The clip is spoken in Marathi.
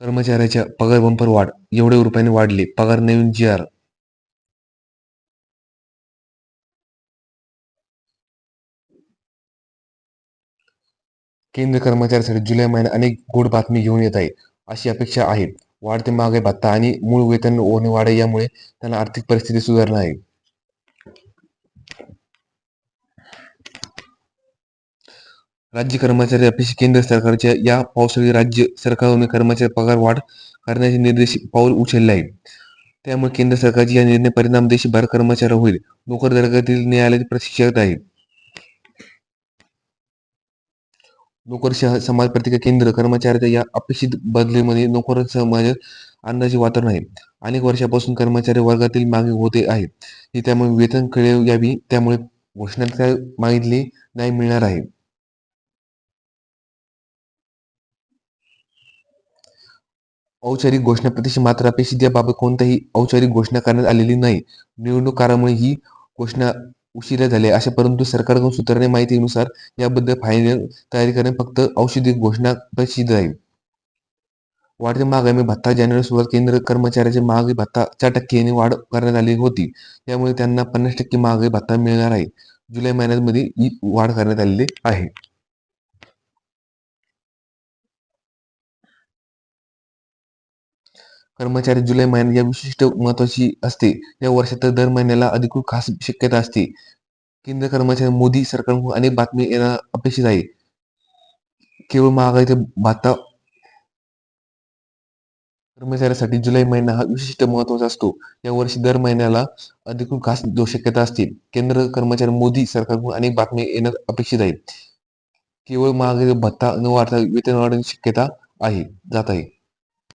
कर्मचाऱ्याच्या पगार बंपर वाढ एवढे रुपयाने वाढले. पगार नवीन जी आर केंद्र कर्मचाऱ्यांसाठी जुलै महिन्यात अनेक गोड बातमी घेऊन येत आहे अशी अपेक्षा आहे वाढते महागाई भत्ता आणि मूळ वेतन वाढ यामुळे त्यांना आर्थिक परिस्थिती सुधारणार आहे. राज्य कर्मचारी अपेक्षित केंद्र सरकारच्या या पावसाळी राज्य सरकारने कर्मचारी पगार वाढ करण्याचे निर्देश पाऊल उचलले आहे त्यामुळे केंद्र सरकारची या निर्णय परिणाम देशभर कर्मचारी होईल. नोकर दर्जातील न्यायालयाची प्रशिक्षक आहे नोकरशाह समाज प्रतिका केंद्र कर्मचाऱ्याच्या या अपेक्षित बदलीमध्ये नोकर समाजात अंदाजे वातावरण आहे. अनेक वर्षापासून कर्मचारी वर्गातील मागणी होते आहे. ही त्यामुळे वेतन कळेव यावी. त्यामुळे घोषणात मागितली नाही मिळणार आहे. औपचारिक घोषणा मात्र अपेक्षित याबाबत कोणतीही औपचारिक घोषणा करण्यात आलेली नाही. निवडणूक काळामुळे ही घोषणा उशिरा झाली अशा परंतु सरकारकडून सूत्रांनी माहितीनुसार याबद्दल फायनल तयारी करणे फक्त औषधी घोषणा प्रसिद्ध आहे. वाढते महागाई भत्ता जानेवारी सुरुवात केंद्र कर्मचाऱ्याचे महागाई भत्ता चार टक्क्यांनी वाढ करण्यात आली होती. त्यामुळे त्यांना पन्नास टक्के महागाई भत्ता मिळणार आहे. जुलै महिन्यामध्ये ही वाढ करण्यात आलेली आहे. कर्मचारी जुलै महिन्यात या विशिष्ट महत्वाची असते. या वर्षात दर महिन्याला अधिकृत खास शक्यता असते. केंद्र कर्मचारी मोदी सरकारकडून अनेक बातमी येणं अपेक्षित आहे. केवळ महागाईचे भत्ता कर्मचाऱ्यासाठी जुलै महिना हा विशिष्ट महत्त्वाचा असतो. या वर्षी दर महिन्याला अधिकृत खास जो शक्यता असते केंद्र कर्मचारी मोदी सरकारकडून अनेक बातमी येणं अपेक्षित आहे. केवळ महागाई भत्ता न वाढता वेतन वाढण्याची शक्यता आहे जात आहे.